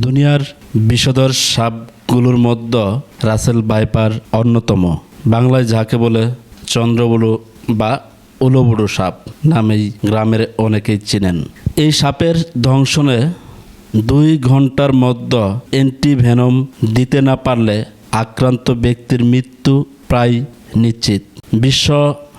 দুনিয়ার বিষধর সাপগুলোর মধ্যে রাসেল বাইপার অন্যতম। বাংলায় যাকে বলে চন্দ্রবুড়ো বা উলোবুড়ো সাপ নামেই গ্রামের অনেকেই চিনেন। এই সাপের ধ্বংসনে দুই ঘণ্টার মধ্যে অ্যান্টিভেনম দিতে না পারলে আক্রান্ত ব্যক্তির মৃত্যু প্রায় নিশ্চিত। বিশ্ব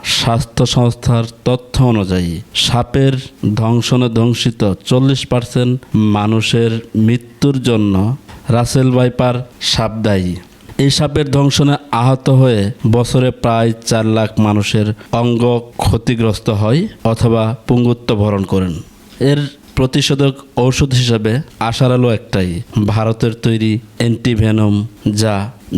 স্বাস্থ্য সংস্থার তথ্য অনুযায়ী, সাপের ধ্বংসনে ধ্বংসিত চল্লিশ পার্সেন্ট মানুষের মৃত্যুর জন্য রাসেল বাইপার সাপ দায়ী। এই সাপের ধ্বংসনে আহত হয়ে বছরে প্রায় চার লাখ মানুষের অঙ্গ ক্ষতিগ্রস্ত হয় অথবা পুঙ্গুত্ব ভরণ করেন। এর প্রতিষেধক ঔষধ হিসাবে আশার আলো একটাই। ভারতের তৈরি অ্যান্টিভেনম, যা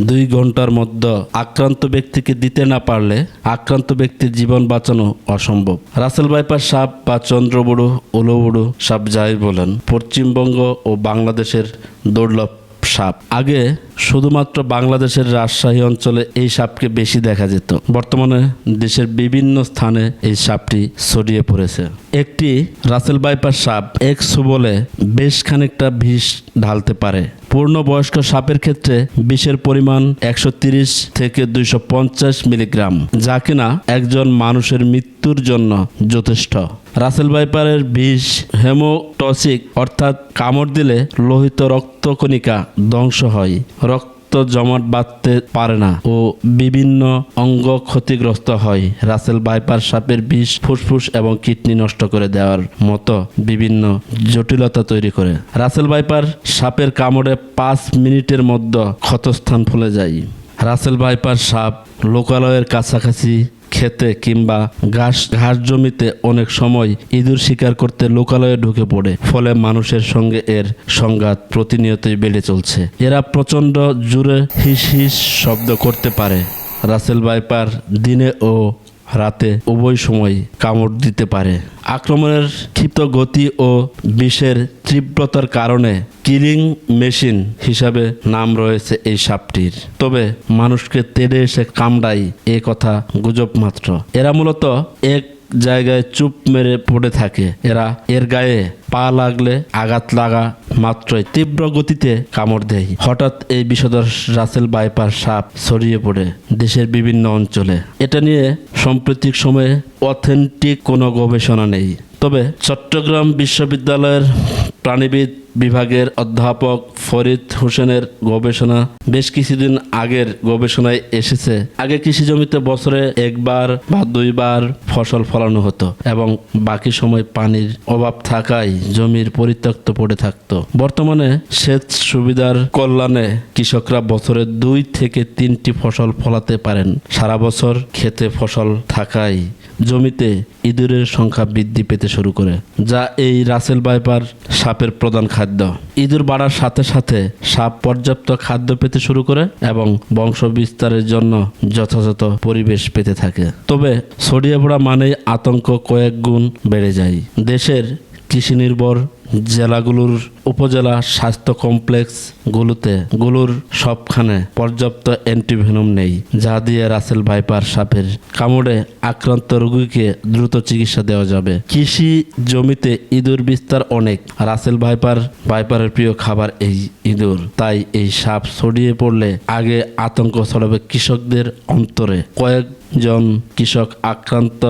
দুই ঘণ্টার মধ্যে আক্রান্ত ব্যক্তিকে দিতে না পারলে আক্রান্ত ব্যক্তির জীবন বাঁচানো অসম্ভব। রাসেল বাইপার সাপ বা চন্দ্রবড়ু উলোবুড়ো সাপ যাই বলেন, পশ্চিমবঙ্গ ও বাংলাদেশের দুর্লভ সাপ। আগে শুধুমাত্র বাংলাদেশের রাজশাহী অঞ্চলে এই সাপকে বেশি দেখা যেত। বর্তমানে দেশের বিভিন্ন স্থানে এই সাপটি ছড়িয়ে পড়েছে। একটি রাসেল বাইপার সাপ এক সুবলে বেশ খানিকটা ভিষ ঢালতে পারে। পূর্ণবয়স্ক সাপের ক্ষেত্রে বিষের পরিমাণ একশো থেকে দুইশো মিলিগ্রাম, যা কিনা একজন মানুষের মৃত্যুর জন্য যথেষ্ট। রাসেল ভাইপারের বিষ হেমোটসিক অর্থাৎ কামড় দিলে লোহিত রক্তকণিকা ধ্বংস হয়। রক্ত জমাট বাঁধতে পারে না ও বিভিন্ন অঙ্গ ক্ষতিগ্রস্ত হয়। রাসেল বাইপার সাপের বিষ, ফুসফুস এবং কিডনি নষ্ট করে দেওয়ার মতো বিভিন্ন জটিলতা তৈরি করে। রাসেল বাইপার সাপের কামড়ে পাঁচ মিনিটের মধ্যে ক্ষতস্থান ফুলে যায়। রাসেল বাইপার সাপ লোকালয়ের কাছাকাছি খেতে কিংবা ঘাস ঘাস জমিতে অনেক সময় ইঁদুর শিকার করতে লোকালয়ে ঢুকে পড়ে। ফলে মানুষের সঙ্গে এর সংঘাত প্রতিনিয়তই বেড়ে চলছে। এরা প্রচণ্ড জুড়ে হিস হিস শব্দ করতে পারে। রাসেল বাইপার দিনে ও রাতে উভয় সময় কামড় দিতে পারে। আক্রমণের ক্ষিপ্ত গতি ও বিষের তীব্রতার কারণে কিলিং মেশিন হিসাবে নাম রয়েছে এই সাপটির। তবে মানুষকে তেড়ে এসে কামড়াই এ কথা গুজব মাত্র। এরা মূলত এক জায়গায় চুপ মেরে পড়ে থাকে। এরা এর গায়ে পা লাগলে আঘাত লাগা মাত্রই তীব্র গতিতে কামড় দেয়। হঠাৎ এই বিষধর রাসেল বাইপার সাপ ছড়িয়ে পড়ে দেশের বিভিন্ন অঞ্চলে। এটা নিয়ে সাম্প্রতিক সময়ে অথেন্টিক কোনো গবেষণা নেই। তবে চট্টগ্রাম বিশ্ববিদ্যালয়ের প্রাণীবিদ বিভাগের অধ্যাপক ফরিদ হোসেনের গবেষণা বেশ কিছুদিন আগের গবেষণায় এসেছে। আগে কৃষি জমিতে বছরে একবার বা দুইবার ফসল ফলানো হতো এবং বাকি সময় পানির অভাব থাকায় জমির পরিত্যক্ত পড়ে থাকতো। বর্তমানে সেচ সুবিধার কল্যাণে কৃষকরা বছরে দুই থেকে তিনটি ফসল ফলাতে পারেন। সারা বছর খেতে ফসল থাকায় জমিতে ইঁদুরের সংখ্যা বৃদ্ধি পেতে শুরু করে, যা এই রাসেল বাইপার সাপের প্রধান খাদ্য। ইঁদুর বাড়ার সাথে সাথে সাপ পর্যাপ্ত খাদ্য পেতে শুরু করে এবং বংশ বিস্তারের জন্য যথাযথ পরিবেশ পেতে থাকে। তবে ছড়িয়ে পড়া মানেই আতঙ্ক কয়েক গুণ বেড়ে যায়। দেশের কৃষি নির্ভর জেলাগুলোর উপজেলা স্বাস্থ্য কমপ্লেক্সগুলোতে গুলোর সবখানে পর্যাপ্ত অ্যান্টিভেনম নেই, যা দিয়ে রাসেল ভাইপার সাপের কামড়ে আক্রান্ত রোগীকে দ্রুত চিকিৎসা দেওয়া যাবে। কৃষি জমিতে ইঁদুর বিস্তার অনেক। রাসেল ভাইপার, ভাইপারের প্রিয় খাবার এই ইঁদুর। তাই এই সাপ ছড়িয়ে পড়লে আগে আতঙ্ক ছড়াবে কৃষকদের অন্তরে। কয়েকজন কৃষক আক্রান্ত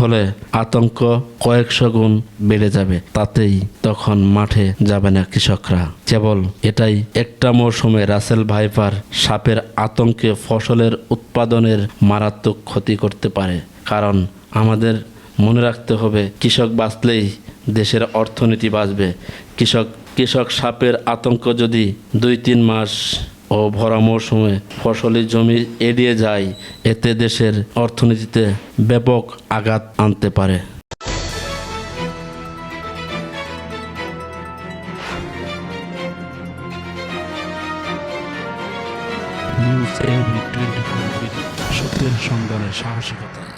হলে আতঙ্ক কয়েকশো গুণ বেড়ে যাবে। তাতেই তখন মাঠে যাবে না কৃষকরা। কেবল এটাই একটা মৌসুমে রাসেল ভাইপার সাপের আতঙ্কে ফসলের উৎপাদনের মারাত্মক ক্ষতি করতে পারে। কারণ আমাদের মনে রাখতে হবে, কৃষক বাঁচলেই দেশের অর্থনীতি বাঁচবে। কৃষক কৃষক সাপের আতঙ্ক যদি দুই তিন মাস ও ভরা মৌসুমে ফসলি জমি এড়িয়ে যায়, এতে দেশের অর্থনীতিতে ব্যাপক আঘাত আনতে পারে। সত্যের সন্ধানে সাহসিকতা।